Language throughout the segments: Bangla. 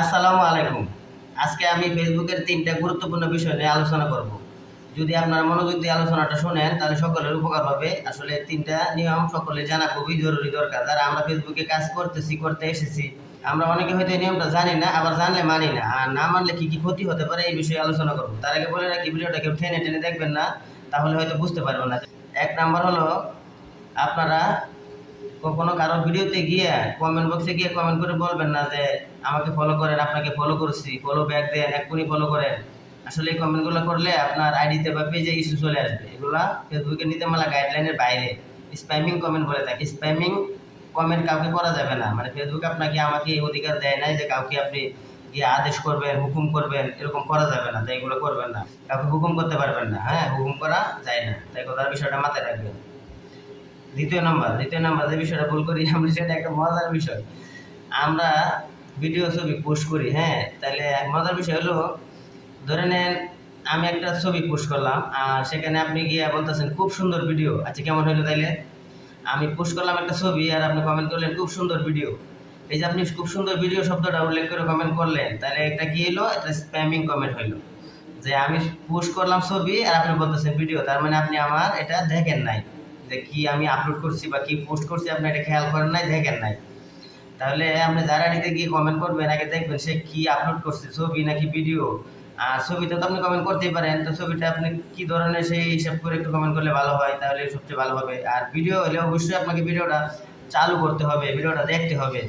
আসসালামু আলাইকুম। আজকে আমি ফেসবুকের তিনটা গুরুত্বপূর্ণ বিষয় নিয়ে আলোচনা করব। যদি আপনারা মনোযোগ দিয়ে আলোচনাটা শোনেন, তাহলে সকলের উপকার হবে। আসলে তিনটা নিয়ম সকলে জানা খুবই জরুরি দরকার। যারা আমরা ফেসবুকে কাজ করতেছি, করতে এসেছি, আমরা অনেকে হয়তো এই নিয়মটা জানি না, আবার জানলে মানি না। আর না মানলে কী কী ক্ষতি হতে পারে এই বিষয়ে আলোচনা করব। তার আগে বলে রাখি, ভিডিওটা কেউ টেনে টেনে দেখবেন না, তাহলে হয়তো বুঝতে পারবেন না। এক নাম্বার হলো, আপনারা কখনো কারও ভিডিওতে গিয়ে কমেন্ট বক্সে গিয়ে কমেন্ট করে বলবেন না যে, আমাকে ফলো করেন, আপনাকে ফলো করছি। ফলো ব্যাক দেন, এক্ষুনি ফলো করেন। আসলে এই কমেন্টগুলো করলে আপনার আইডিতে বা পেজে ইস্যু চলে আসবে। এগুলা ফেসবুকের নীতিমালা গাইডলাইনের বাইরে। স্প্যামিং কমেন্ট বলে থাকে। স্প্যামিং কমেন্ট কাউকে করা যাবে না। মানে ফেসবুক আপনাকে আমাকে এই অধিকার দেয় নাই যে কাউকে আপনি গিয়ে আদেশ করবেন, হুকুম করবেন, এরকম করা যাবে না। তাই এগুলো করবেন না। কাউকে হুকুম করতে পারবেন না। হ্যাঁ হুকুম করা যায় না। তাই কথার বিষয়টা মাথায় রাখবেন। দ্বিতীয় নাম্বার দ্বিতীয় নাম্বার যে বিষয়টা ভুল করি আমরা, সেটা একটা মজার বিষয়। আমরা ভিডিও ছবি পোস্ট করি হ্যাঁ? তাহলে মজার বিষয় হলো, ধরে নেন আমি একটা ছবি পোস্ট করলাম, আর সেখানে আপনি গিয়ে বলতেছেন, খুব সুন্দর ভিডিও আচ্ছা কেমন হলো তাইলে? আমি পোস্ট করলাম একটা ছবি, আর আপনি কমেন্ট করলেন, খুব সুন্দর ভিডিও এই যে আপনি খুব সুন্দর ভিডিও শব্দটা উল্লেখ করে কমেন্ট করলেন, তাহলে এটা কি হলো একটা স্প্যামিং কমেন্ট হইল। যে আমি পোস্ট করলাম ছবি, আর আপনি বলতেছেন ভিডিও তার মানে আপনি আমার এটা দেখেন নাই। যে কি আমি আপলোড করছি বা কি পোস্ট করছি আপনি এটা খেয়াল করেন নাই, দেখেন নাই। তাহলে আপনি যারা নিতে গিয়ে কমেন্ট করবেন, আগে দেখবেন সে কি আপলোড করছে, ছবি নাকি ভিডিও আর ছবিটা তো আপনি কমেন্ট করতেই পারেন, তো ছবিটা আপনি কি ধরনের সেই হিসাব করে একটু কমেন্ট করলে ভালো হয়, তাহলে সবচেয়ে ভালো হবে। আর ভিডিও হলে অবশ্যই আপনাকে ভিডিওটা চালু করতে হবে ভিডিওটা দেখতে হবে।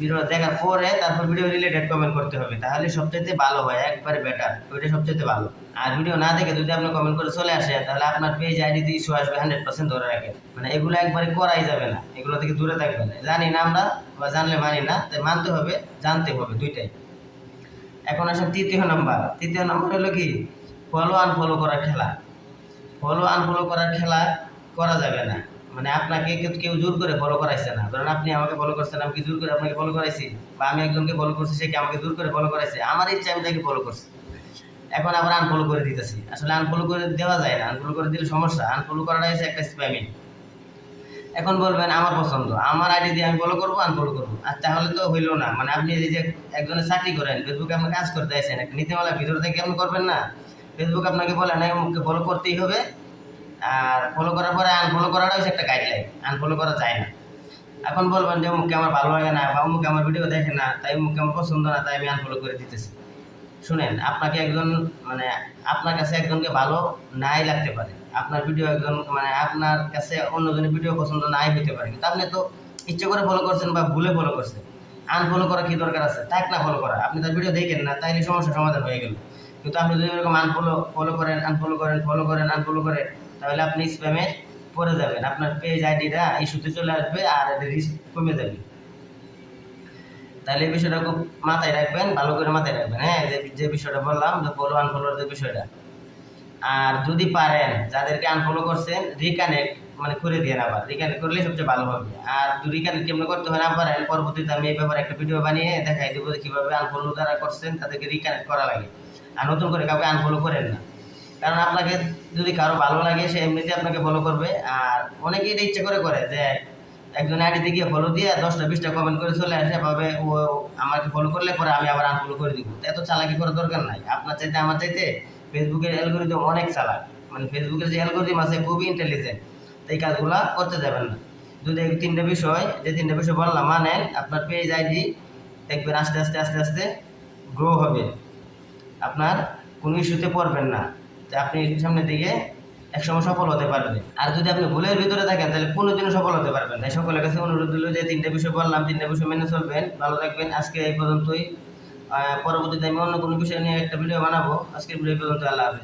ভিডিওটা দেখার পরে তারপর ভিডিও রিলেটেড কমেন্ট করতে হবে। তাহলে সবচেয়ে ভালো হয়, একবারে বেটার ওইটা সবচেয়ে ভালো। আর ভিডিও না দেখে যদি আপনি কমেন্ট করে চলে আসে তাহলে আপনার পেজ আইডিতে ইস্যু আসবে হান্ড্রেড পার্সেন্ট ধরে রাখেন। মানে এগুলো একবারে করাই যাবে না, এগুলো থেকে দূরে থাকবেন। জানি না আমরা বা জানলে মানি না, তাই মানতে হবে, জানতে হবে দুইটাই। এখন আসেন তৃতীয় নাম্বার তৃতীয় নাম্বার হলো কি? ফলো আনফলো করার খেলা। ফলো আনফলো করার খেলা করা যাবে না। মানে আপনাকে কেউ জোর করে ফলো করাইছে না। ধরেন আপনি আমাকে ফলো করছেন, আমি কি জোর করে আপনাকে ফলো করাইছি? বা আমি একজনকে ফলো করছি, সে কি আমাকে জোর করে ফলো করাইছে? আমার ইচ্ছা, আমি তাকে ফলো করছি। এখন আবার আনফলো করে দিতেছি। আসলে আনফলো করে দেওয়া যায় না। আনফলো করে দিলে সমস্যা। আনফলো করাটা হচ্ছে একটা স্প্যামিং এখন বলবেন, আমার পছন্দ। আমার আইডি দিয়ে আমি ফলো করব আনফলো করব? আর তাহলে তো হইল না। মানে আপনি যে একজনের চাকরি করেন ফেসবুকে আপনি কাজ করতে আসেন একটা নীতিমালা ভিতর থেকে আপনি করবেন না। ফেসবুক আপনাকে বলে, না মুখকে ফলো করতেই হবে। আর ফলো করার পরে আনফলো করাটা হচ্ছে একটা গাইডলাইন আনফলো করা যায় না। এখন বলবেন যে অমুককে আমার ভালো লাগে না বা অমুকে আমার ভিডিও দেখে না, তাই অমুককে আমার পছন্দ না, তাই আমি আনফলো করে দিতেছি। শুনেন, আপনাকে একজন মানে আপনার কাছে একজনকে ভালো নাই লাগতে পারে। আপনার ভিডিও একজন মানে আপনার কাছে অন্যজনের ভিডিও পছন্দ নাই হতে পারে। কিন্তু আপনি তো ইচ্ছে করে ফলো করছেন বা ভুলে ফলো করছেন। আনফলো করা কি দরকার আছে? থাক না ফলো করা। আপনি তার ভিডিও দেখেন না, তাইলে সমস্যার সমাধান হয়ে গেল। কিন্তু আপনি যদি এরকম আনফলো ফলো করেন আনফলো করেন ফলো করেন আনফলো করেন তাহলে আপনি স্প্যামে পড়ে যাবেন। আপনার পেজ আইডিটা ইস্যুতে চলে আসবে আর রিস্ক কমে যাবে। তাহলে এই বিষয়টা খুব মাথায় রাখবেন, ভালো করে মাথায় রাখবেন হ্যাঁ? যে বিষয়টা বললাম, যে ফলো আনফলোর যে বিষয়টা। আর যদি পারেন, যাদেরকে আনফলো করছেন রিকানেক্ট মানে করে দিয়ে আবার। রিকানেক্ট করলে সবচেয়ে ভালো হবে। আর রিকানেক্ট কেমন করতে হয় না পারেন, পরবর্তীতে আমি এই ব্যাপারে একটা ভিডিও বানিয়ে দেখাই দেবো কীভাবে আনফলো যারা করছেন, তাদেরকে রিকানেক্ট করা লাগে। আর নতুন করে কাউকে আনফলো করেন না। কারণ আপনাকে যদি কারও ভালো লাগে, সে এমনিতে আপনাকে ফলো করবে। আর অনেকে এটা ইচ্ছে করে করে যে, একজন আইডিতে গিয়ে ফলো দিয়ে দশটা, বিশটা কমেন্ট করে চলে আসে, ভাবে, ও, আমাকে ফলো করলে পরে আমি আবার আনফলো করে দিব। এত চালাকি করার দরকার নাই। আপনার চাইতে, আমার চাইতে ফেসবুকের অ্যালগোরিদম অনেক চালাক। মানে ফেসবুকের যে অ্যালগোরিদম আছে, খুবই ইন্টেলিজেন্ট এই কাজগুলো করতে যাবেন না। যদি এই তিনটে বিষয়, যে তিনটে বিষয় বললাম, মানেন আপনার পেজ আইডি দেখবেন আস্তে আস্তে আস্তে আস্তে গ্রো হবে। আপনার কোনো ইস্যুতে পড়বেন না। যে আপনি সামনের দিকে একসময় সফল হতে পারবেন। আর যদি আপনি ভুলের ভিতরে থাকেন, তাহলে কোনোদিনও সফল হতে পারবেন তাই সকলের কাছে অনুরোধ দিল যে তিনটে বিষয় বললাম, তিনটে বিষয় মেনে চলবেন, ভালো থাকবেন। আজকে এই পর্যন্তই। পরবর্তীতে আমি অন্য কোনো বিষয় নিয়ে একটা ভিডিও বানাবো। আজকের ভিডিও পর্যন্ত আল্লাহ হাফেজ।